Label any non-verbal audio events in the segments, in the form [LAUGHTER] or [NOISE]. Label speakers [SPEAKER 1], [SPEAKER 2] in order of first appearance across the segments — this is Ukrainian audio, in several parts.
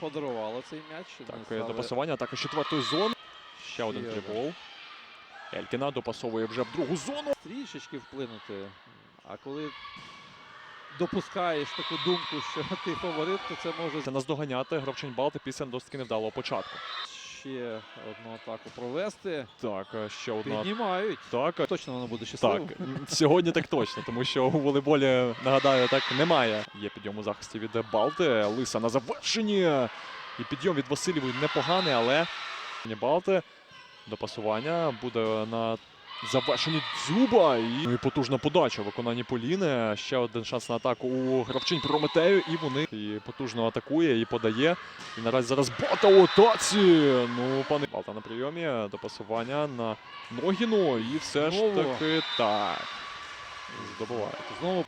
[SPEAKER 1] Подарувало цей м'яч.
[SPEAKER 2] Так,
[SPEAKER 1] не
[SPEAKER 2] е,
[SPEAKER 1] стали-
[SPEAKER 2] до пасування. Також четвертої зони. Ще один
[SPEAKER 1] Ще один.
[SPEAKER 2] фрібол. Елькіна допасовує вже в другу зону.
[SPEAKER 1] трішечки вплинути. А коли допускаєш таку думку, що [LAUGHS] ти фаворит, то це може
[SPEAKER 2] Це наздоганяти Гравчень Балти після досить невдалого початку.
[SPEAKER 1] Ще одну атаку провести.
[SPEAKER 2] Так, е, ще одна.
[SPEAKER 1] Піднімають.
[SPEAKER 2] Так, е,
[SPEAKER 1] Точно воно буде
[SPEAKER 2] так.
[SPEAKER 1] щасливо.
[SPEAKER 2] м, Сьогодні так точно, тому що у волейболі, нагадаю, так немає. Є підйом у захисті від Балти. Лиса на завершенні. І підйом від Васильєвої непоганий, але Балти до пасування буде на завершенні дзюба. І, ну, і потужна подача в виконанні Поліни. Ще один шанс на атаку у гравчинь Прометею. І вони і потужно атакує і подає. І наразі зараз Балта у атаці. Ну, пане Балта на прийомі до пасування на Ногіну. І все ж таки так. Здобувають.
[SPEAKER 1] Знову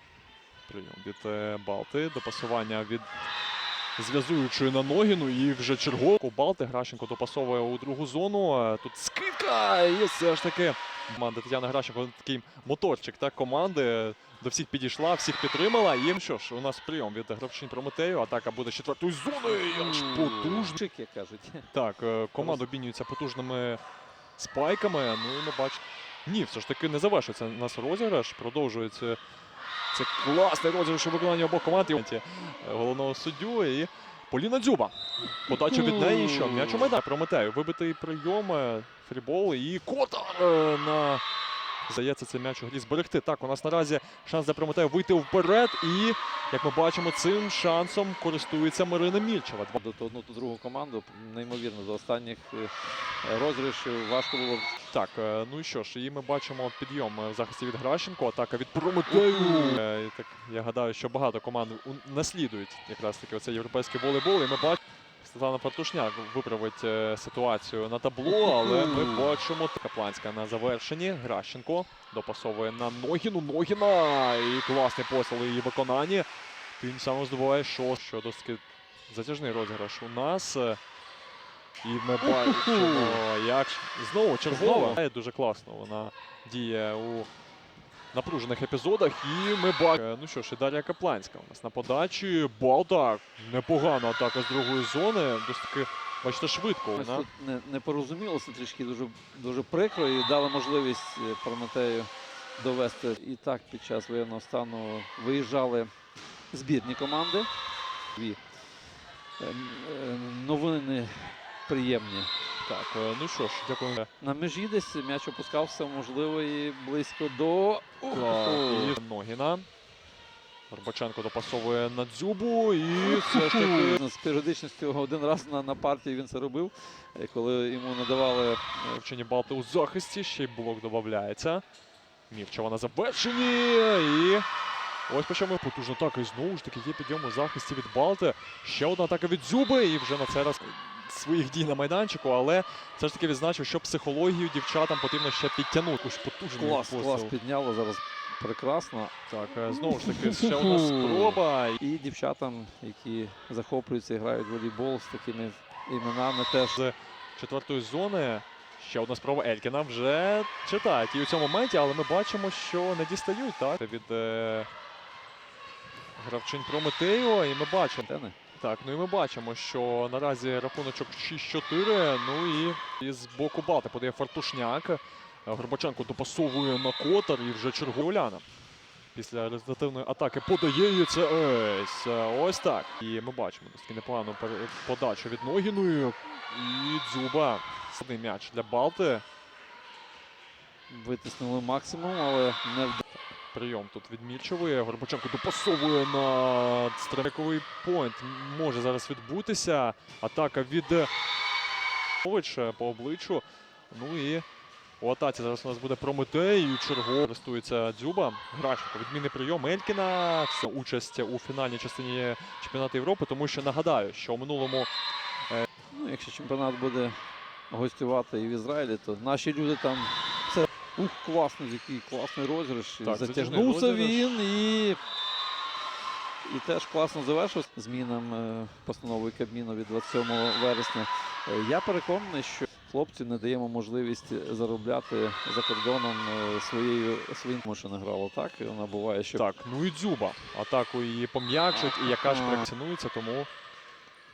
[SPEAKER 2] Прийом від е, Балти. До пасування від зв'язуючої на Ногіну. І вже чергово Балти. Гращенко допасовує у другу зону. Е, Тут скидка. І все ж таки. Команда Тетяна Гращенко такий моторчик так, команди. До всіх підійшла, всіх підтримала. І що ж, у нас прийом від гравчин Прометею. Атака буде з четвертої зони. Аж потужно.
[SPEAKER 1] Чик, як кажуть.
[SPEAKER 2] Так, е, команда обмінюється потужними спайками. Ну і ми бачимо. Ні, все ж таки не завершується у нас розіграш. Продовжується це класний розіграш у виконанні обох команд. Е, головного суддю і Поліна Дзюба. Подача від неї, що м'яч у майдан. Прометею. Вибитий прийом, е, фрібол і Котар е, на. Здається, цей м'яч у грі зберегти. Так, у нас наразі шанс для Прометею вийти вперед. І, як ми бачимо, цим шансом користується Марина Мільчева.
[SPEAKER 1] До одну ту другу команду. Неймовірно, до останніх е, розіграшів важко було.
[SPEAKER 2] Так, е, ну і що ж, і ми бачимо підйом в захисті від Гращенко, атака від Прометею. Так, я гадаю, що багато команд наслідують якраз таки оцей європейський волейбол. І ми бачимо, Світлана Фартушняк виправить е, ситуацію на табло, але ми бачимо Капланська на завершенні. Гращенко допасовує на Ногіну. Ногіна! І класний посил її виконанні. Тим самим здобуває шо, що досить затяжний розіграш у нас. І ми бачимо, як знову чергова. Е, Дуже класно вона діє у напружених епізодах. І ми бачимо. Ну що ж, і Дар'я Капланська у нас на подачі. Балта. Непогана атака з другої зони. Досить таки, бачите, швидко вона.
[SPEAKER 1] тут не, не порозумілося трішки дуже, дуже прикро і дали можливість е, Прометею довести. І так під час воєнного стану виїжджали збірні команди. Дві е, м, е, новини приємні.
[SPEAKER 2] Так, е, ну що ж, дякую.
[SPEAKER 1] На межі десь м'яч опускався, можливо, і близько до
[SPEAKER 2] Так, і Ногіна. Горбаченко допасовує на дзюбу і все ж таки
[SPEAKER 1] з періодичністю один раз на, на партії він це робив, коли йому надавали е,
[SPEAKER 2] Вчені Балти у захисті, ще й блок додається. Мівчева на завершенні. І ось почали потужно атака. І знову ж таки є підйом у захисті від Балти. Ще одна атака від Дзюби. І вже на цей раз своїх дій на майданчику. Але все ж таки відзначив, що психологію дівчатам потрібно ще підтягнути. Потужну
[SPEAKER 1] клас,
[SPEAKER 2] посил.
[SPEAKER 1] клас підняло зараз прекрасно.
[SPEAKER 2] Так, е, знову ж таки, ще одна спроба.
[SPEAKER 1] І дівчатам, які захоплюються і грають в волейбол з такими іменами, теж
[SPEAKER 2] з четвертої зони. Ще одна спроба Елькіна вже читають і у цьому моменті, але ми бачимо, що не дістають так від е, гравчинь Прометею. І ми бачимо. Так, ну і ми бачимо, що наразі рахуночок 6-4. Ну і, з боку Бати подає Фартушняк. Горбаченко допасовує на Котар і вже чергує Уляна. Після результативної атаки подає і це ось. Ось так. І ми бачимо досить непогану подачу від Ногіної. І Дзюба. Садний м'яч для Балти.
[SPEAKER 1] Витиснули максимум, але не вдалося.
[SPEAKER 2] Прийом тут від Мільчевої. Горбаченко допасовує на стремковий поінт. Може зараз відбутися. Атака від е, е, по обличчю. Ну і у атаці зараз у нас буде Прометей. І чергово користується Дзюба. Гращенко. Відмінний прийом Елькіна. Все участь у фінальній частині чемпіонату Європи. Тому що нагадаю, що у минулому
[SPEAKER 1] Ну, якщо чемпіонат буде гостювати і в Ізраїлі, то наші люди там. Ух, класний, який класний розіграш.
[SPEAKER 2] Так,
[SPEAKER 1] Затягнувся
[SPEAKER 2] затяжний
[SPEAKER 1] він і. І теж класно завершив змінам е, постанови Кабміну від 27 вересня. Е, Я переконаний, що хлопцю не даємо можливість заробляти за кордоном е, своєю своїм що не грало так. І вона буває, що
[SPEAKER 2] так, ну і Дзюба. Атаку її пом'якшить, і яка ж
[SPEAKER 1] Ага.
[SPEAKER 2] працінується, тому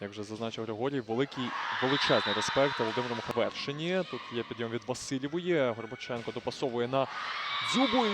[SPEAKER 2] Як вже зазначив Григорій, великий величезний респект Володимиру Мухавершині. Тут є підйом від Васильєвої. Горбаченко допасовує на дзюбу.